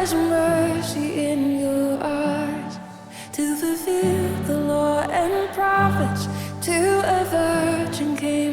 was mercy in your eyes to fulfill the law and prophets. To a virgin came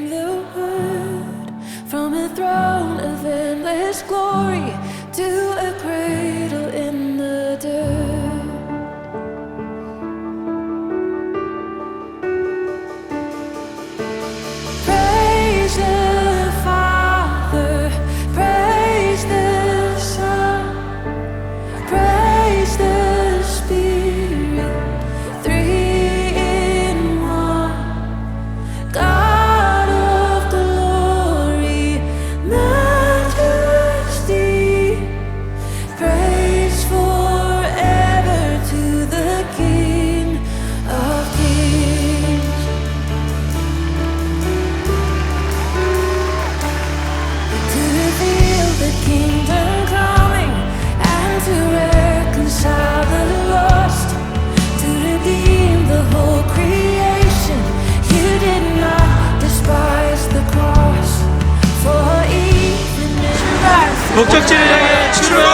목적지를 향해 출발!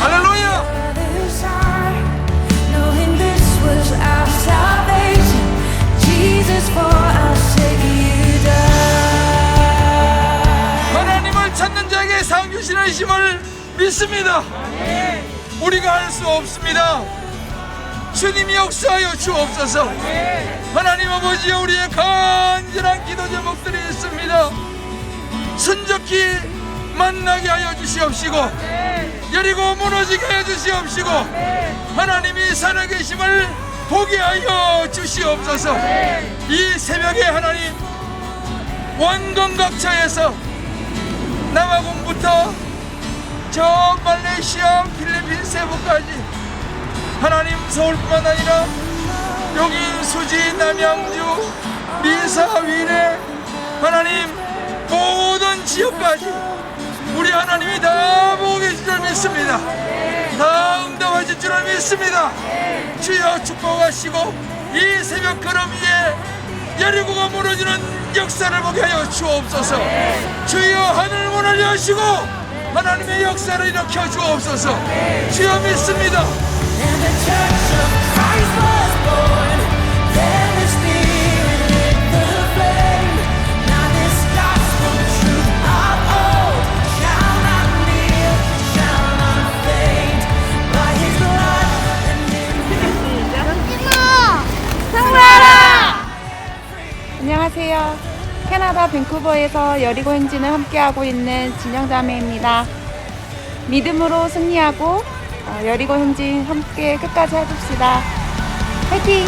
할렐루야! 하나님을 찾는 자에게 상 주시는 힘을 믿습니다. 우리가 할 수 없습니다. 주님이 역사하여 주옵소서. 하나님 아버지 우리의 간절한 기도 제목들이 있습니다. 순적히 만나게 하여 주시옵시고 여리고 무너지게 하여 주시옵시고 하나님이 살아계심을 보게 하여 주시옵소서. 이 새벽에 하나님 원건각차에서 남아공부터 저 말레이시아 필리핀 세부까지 하나님 서울뿐만 아니라 여기 수지 남양주 미사 위례 하나님 모든 지역까지 우리 하나님이 다 보고 계실 줄 믿습니다. 다 응답하실 줄 믿습니다. 주여 축복하시고 이 새벽 걸음 위에 여리고가 무너지는 역사를 보게 하여 주옵소서. 주여 하늘 문을 여시고 하나님의 역사를 일으켜 주옵소서. 주여 믿습니다 안녕하세요. 캐나다 밴쿠버에서 여리고 행진을 함께하고 있는 진영자매입니다. 믿음으로 승리하고 어, 여리고 행진 함께 끝까지 해봅시다. 화이팅!